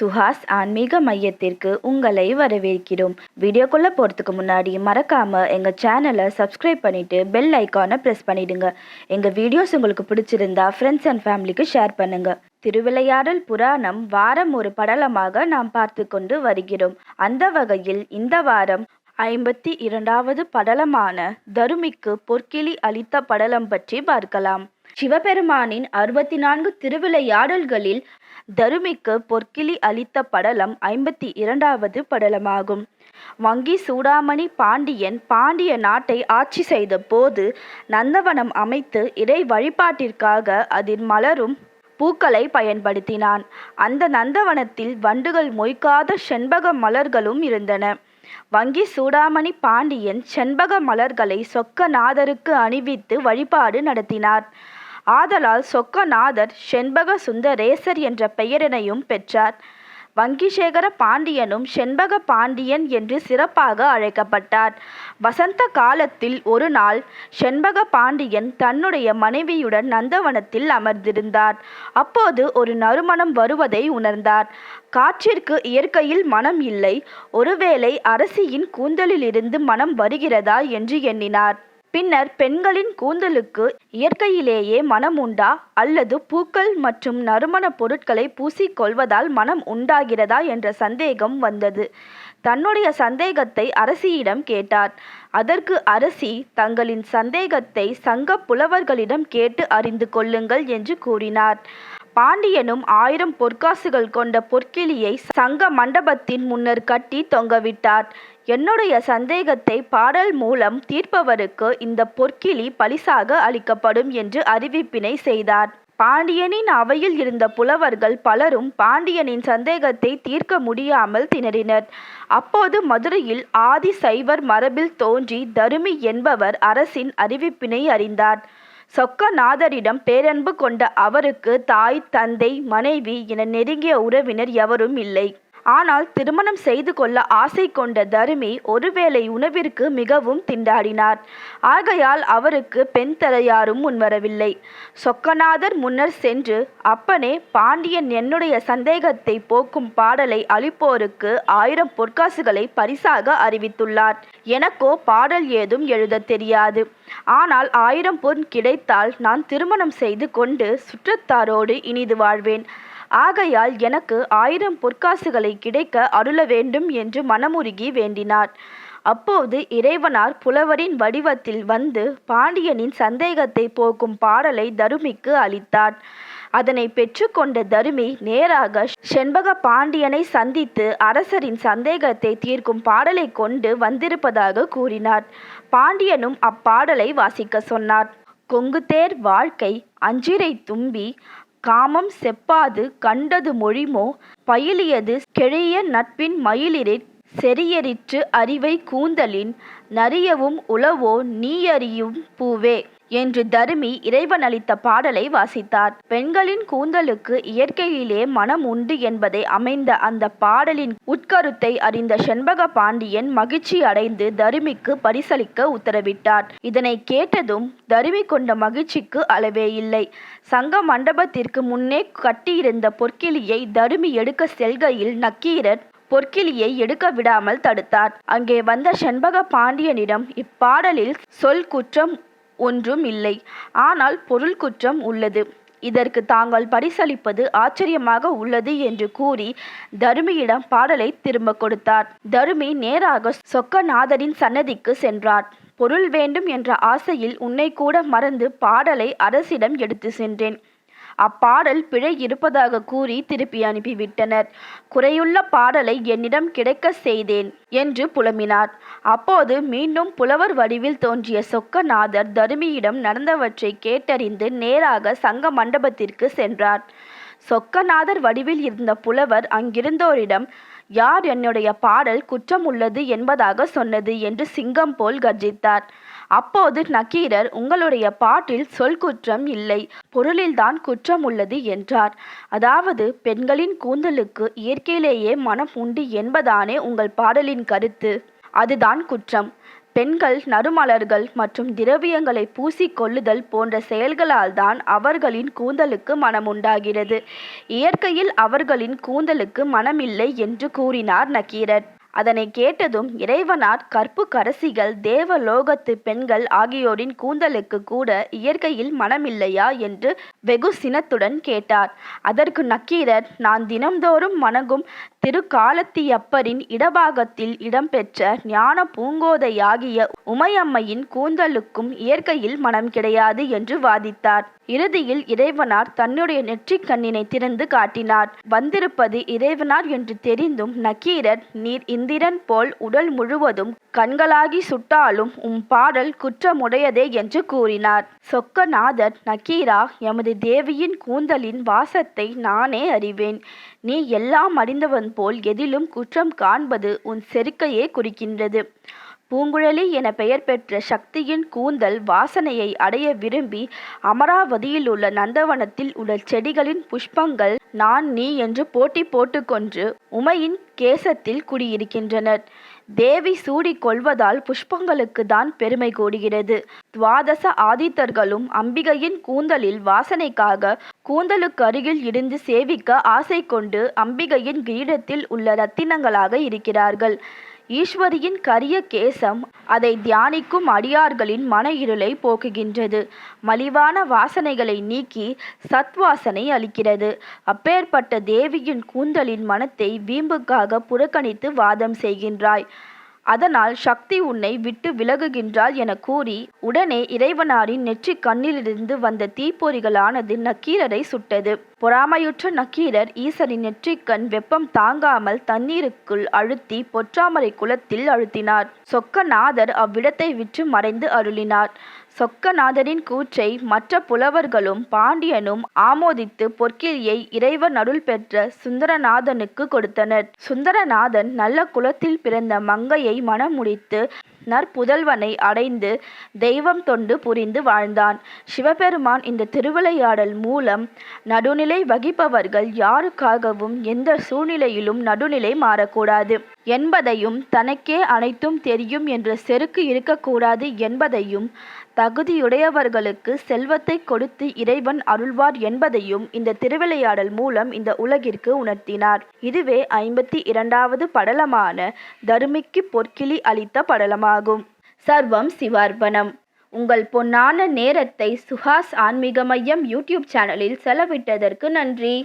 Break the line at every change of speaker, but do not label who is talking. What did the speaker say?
சுஹாஸ் ஆன்மீக மையத்திற்கு உங்களை வரவேற்கிறோம். வீடியோக்குள்ளே போகிறதுக்கு முன்னாடி மறக்காமல் எங்கள் சேனலை சப்ஸ்கிரைப் பண்ணிவிட்டு பெல் ஐக்கானை ப்ரெஸ் பண்ணிவிடுங்க எங்கள் வீடியோஸ் உங்களுக்கு பிடிச்சிருந்தா ஃப்ரெண்ட்ஸ் அண்ட் ஃபேமிலிக்கு ஷேர் பண்ணுங்கள் திருவிளையாடல் புராணம் வாரம் ஒரு படலமாக நாம் பார்த்து கொண்டு வருகிறோம். அந்த வகையில் இந்த வாரம் ஐம்பத்தி இரண்டாவது படலமான தருமிக்கு பொற்கிளி அளித்த படலம் பற்றி பார்க்கலாம். சிவபெருமானின் அறுபத்தி நான்கு திருவிளையாடல்களில் தருமிக்கு பொற்கிளி அளித்த படலம் ஐம்பத்தி இரண்டாவது படலமாகும். வங்கி சூடாமணி பாண்டியன் பாண்டிய நாட்டை ஆட்சி செய்த போது நந்தவனம் அமைத்து இறை வழிபாட்டிற்காக அதில் மலரும் பூக்களை பயன்படுத்தினான். அந்த நந்தவனத்தில் வண்டுகள் மொய்க்காத செண்பக மலர்களும் இருந்தன. வங்கி சூடாமணி பாண்டியன் செண்பக மலர்களை சொக்கநாதருக்கு அணிவித்து வழிபாடு நடத்தினார். ஆதலால் சொக்கநாதர் செண்பக சுந்தரேசர் என்ற பெயரினையும் பெற்றார். வங்கிசேகர பாண்டியனும் செண்பக பாண்டியன் என்று சிறப்பாக அழைக்கப்பட்டார். வசந்த காலத்தில் ஒரு நாள் செண்பக பாண்டியன் தன்னுடைய மனைவியுடன் நந்தவனத்தில் அமர்ந்திருந்தார். அப்போது ஒரு நறுமணம் வருவதை உணர்ந்தார். காற்றிற்கு இயற்கையில் மனம் இல்லை. ஒருவேளை அரசியின் கூந்தலிலிருந்து மனம் வருகிறதா என்று எண்ணினார். பின்னர் பெண்களின் கூந்தலுக்கு இயற்கையிலேயே மனம் உண்டா? அல்லது பூக்கள் மற்றும் நறுமண பொருட்களை பூசிக்கொள்வதால் மனம் உண்டாகிறதா? என்ற சந்தேகம் வந்தது. தன்னுடைய சந்தேகத்தை அரசியிடம் கேட்டார். அதற்கு அரசி தங்களின் சந்தேகத்தை சங்க புலவர்களிடம் கேட்டு அறிந்து கொள்ளுங்கள் என்று கூறினார். பாண்டியனும் ஆயிரம் பொற்காசுகள் கொண்ட பொற்கிளியை சங்க மண்டபத்தின் முன்னர் கட்டி தொங்கவிட்டார். என்னுடைய சந்தேகத்தை பாடல் மூலம் தீர்ப்பவருக்கு இந்த பொற்கிளி பரிசாக அளிக்கப்படும் என்று அறிவிப்பினை செய்தார். பாண்டியனின் அவையில் இருந்த புலவர்கள் பலரும் பாண்டியனின் சந்தேகத்தை தீர்க்க முடியாமல் திணறினர். அப்போது மதுரையில் ஆதி சைவர் மரபில் தோன்றி தருமி என்பவர் அரசின் அறிவிப்பினை அறிந்தார். சொக்கநாதரிடம் பேரன்பு கொண்ட அவருக்கு தாய் தந்தை மனைவி என நெருங்கிய உறவினர் எவரும் இல்லை. ஆனால் திருமணம் செய்து கொள்ள ஆசை கொண்ட தருமி ஒருவேளை உணவிற்கு மிகவும் திண்டாடினார். ஆகையால் அவருக்கு பெண் தர யாரும் முன்வரவில்லை. சொக்கநாதர் முன்னர் சென்று அப்பனே பாண்டியன் என்னுடைய சந்தேகத்தை போக்கும் பாடலை அளிப்போருக்கு ஆயிரம் பொற்காசுகளை பரிசாக அறிவித்துள்ளார். எனக்கோ பாடல் ஏதும் எழுத தெரியாது. ஆனால் ஆயிரம் பொன் கிடைத்தால் நான் திருமணம் செய்து கொண்டு சுற்றத்தாரோடு இனிது வாழ்வேன். ஆகையால் எனக்கு ஆயிரம் பொற்காசுகளை கிடைக்க அருள வேண்டும் என்று மனமுருகி வேண்டினார். அப்போது இறைவனார் புலவரின் வடிவத்தில் வந்து பாண்டியனின் சந்தேகத்தை போக்கும் பாடலை தருமிக்கு அளித்தார். அதனை பெற்றுக்கொண்ட தருமி நேராக செண்பக பாண்டியனை சந்தித்து அரசரின் சந்தேகத்தை தீர்க்கும் பாடலை கொண்டு வந்திருப்பதாக கூறினார். பாண்டியனும் அப்பாடலை வாசிக்க சொன்னார். கொங்குதேர் வாழ்க்கை அஞ்சிரை தும்பி காமம் செப்பாது கண்டது மொழிமோ பயிலியது கெழிய நட்பின் மயிலிரிற் செறியறிற்று அறிவை கூந்தலின் நறியவும் உளவோ நீயறியும் பூவே என்று தருமி இறைவன் அளித்த பாடலை வாசித்தார். பெண்களின் கூந்தலுக்கு இயற்கையிலே மனம் உண்டு என்பதை அமைந்த அந்த பாடலின் உட்கருத்தை அறிந்த செண்பக பாண்டியன் மகிழ்ச்சி அடைந்து தருமிக்கு பரிசளிக்க உத்தரவிட்டார். இதனை கேட்டதும் தருமி கொண்ட மகிழ்ச்சிக்கு அளவே இல்லை. சங்க மண்டபத்திற்கு முன்னே கட்டியிருந்த பொற்கிளியை தருமி எடுக்க செல்கையில் நக்கீரர் பொற்கிளியை எடுக்க விடாமல் தடுத்தார். அங்கே வந்த செண்பக பாண்டியனிடம் இப்பாடலில் சொல் குற்றம் ஒன்றும் இல்லை. ஆனால் பொருள் குற்றம் உள்ளது. இதற்கு தாங்கள் பரிசளிப்பது ஆச்சரியமாக உள்ளது என்று கூறி தருமியிடம் பாடலை திரும்ப கொடுத்தார். தருமி நேராக சொக்கநாதரின் சன்னதிக்கு சென்றார். பொருள் வேண்டும் என்ற ஆசையில் உன்னை கூட மறந்து பாடலை அரசிடம் எடுத்து சென்றேன். அப்பாடல் பிழை இருப்பதாக கூறி திருப்பி அனுப்பிவிட்டனர். குறையுள்ள பாடலை என்னிடம் கிடைக்க செய்தேன் என்று புலம்பினார். அப்போது மீண்டும் புலவர் வடிவில் தோன்றிய சொக்கநாதர் தருமியிடம் நடந்தவற்றை கேட்டறிந்து நேராக சங்க மண்டபத்திற்கு சென்றார். சொக்கநாதர் வடிவில் இருந்த புலவர் அங்கிருந்தோரிடம் யார் என்னுடைய பாடல் குற்றம் உள்ளது என்பதாக சொன்னது என்று சிங்கம் போல் கர்ஜித்தார். அப்போது நக்கீரர் உங்களுடைய பாட்டில் சொல் குற்றம் இல்லை பொருளில்தான் குற்றம் உள்ளது என்றார். அதாவது பெண்களின் கூந்தலுக்கு இயற்கையிலேயே மனம் உண்டு என்பதானே உங்கள் பாடலின் கருத்து. அதுதான் குற்றம். பெண்கள் நறுமலர்கள் மற்றும் திரவியங்களை பூசி கொள்ளுதல் போன்ற செயல்களால்தான் அவர்களின் கூந்தலுக்கு மனம் உண்டாகிறது. இயற்கையில் அவர்களின் கூந்தலுக்கு மனமில்லை என்று கூறினார் நக்கீரர். அதனை கேட்டதும் இறைவனார் கற்புக்கரசிகள் தேவலோகத்து பெண்கள் ஆகியோரின் கூந்தலுக்கு கூட இயற்கையில் மனமில்லையா என்று வெகு சினத்துடன் கேட்டார். அதற்கு நக்கீரர் நான் தினம்தோறும் வணங்கும் திருக்காலத்தியப்பரின் இடபாகத்தில் இடம்பெற்ற ஞான பூங்கோதையாகிய உமையம்மையின் கூந்தலுக்கும் இயற்கையில் மனம் கிடையாது என்று வாதித்தார். இறுதியில் இறைவனார் தன்னுடைய நெற்றிக் கண்ணினை திறந்து காட்டினார். வந்திருப்பது இறைவனார் என்று தெரிந்தும் நக்கீரர் நீர் இந்திரன் போல் உடல் முழுவதும் கண்களாகி சுட்டாலும் உம் பாடல் குற்றமுடையதே என்று கூறினார். சொக்கநாதர் நக்கீரா எமது தேவியின் கூந்தலின் வாசத்தை நானே அறிவேன். நீ எல்லாம் அறிந்தவன் போல் எதிலும் குற்றம் காண்பது உன் செருக்கையே குறிக்கின்றது. பூங்குழலி என பெயர் பெற்ற சக்தியின் கூந்தல் வாசனையை அடைய விரும்பி அமராவதியில் உள்ள நந்தவனத்தில் உள்ள செடிகளின் புஷ்பங்கள் நான் நீ என்று போட்டி போட்டுக்கொன்று உமையின் கேசத்தில் குடியிருக்கின்றனர். தேவி சூடிக் கொள்வதால் புஷ்பங்களுக்கு தான் பெருமை கூடுகிறது. துவாதச ஆதித்தர்களும் அம்பிகையின் கூந்தலில் வாசனைக்காக கூந்தலுக்கு அருகில் இருந்து சேவிக்க ஆசை கொண்டு அம்பிகையின் கிரீடத்தில் உள்ள ரத்தினங்களாக இருக்கிறார்கள். ஈஸ்வரியின் கரிய கேசம் அதை தியானிக்கும் அடியார்களின் மன இருளை போக்குகின்றது. மலிவான வாசனைகளை நீக்கி சத்வாசனை அளிக்கிறது. அப்பேற்பட்ட தேவியின் கூந்தலின் மனத்தை வீம்புக்காக புறக்கணித்து வாதம் செய்கின்றாய். அதனால் சக்தி உன்னை விட்டு விலகுகின்றாள் என கூறி உடனே இறைவனாரின் நெற்றி கண்ணிலிருந்து வந்த தீப்பொறிகளானது நக்கீரரை சுட்டது. பொறாமையுற்ற நக்கீரர் ஈசரின் நெற்றிக்கண் வெப்பம் தாங்காமல் தண்ணீருக்குள் அழுத்தி பொற்றாமரை குளத்தில் அழுத்தினார். சொக்கநாதர் அவ்விடத்தை விற்று மறைந்து அருளினார். சொக்கநாதரின் கூற்றை மற்ற புலவர்களும் பாண்டியனும் ஆமோதித்து பொற்கிளியை இறைவன் அருள் பெற்ற சுந்தரநாதனுக்கு கொடுத்தனர். சுந்தரநாதன் நல்ல குலத்தில் பிறந்த மங்கையை மணமுடித்து நற்புதல்வனை அடைந்து தெய்வம் தொண்டு புரிந்து வாழ்ந்தான். சிவபெருமான் இந்த திருவிளையாடல் மூலம் நடுநிலை வகிப்பவர்கள் யாருக்காகவும் எந்த சூழ்நிலையிலும் நடுநிலை மாறக்கூடாது என்பதையும் தனக்கே அனைத்தும் தெரியும் என்ற செருக்கு இருக்கக்கூடாது என்பதையும் தகுதியுடையவர்களுக்கு செல்வத்தை கொடுத்து இறைவன் அருள்வார் என்பதையும் இந்த திருவிளையாடல் மூலம் இந்த உலகிற்கு உணர்த்தினார். இதுவே ஐம்பத்தி இரண்டாவது படலமான தருமிக்கு பொற்கிளி அளித்த படலமாகும். சர்வம் சிவார்ப்பணம். உங்கள் பொன்னான நேரத்தை சுஹாஸ் ஆன்மீக மையம் யூடியூப் சேனலில் செலவிட்டதற்கு நன்றி.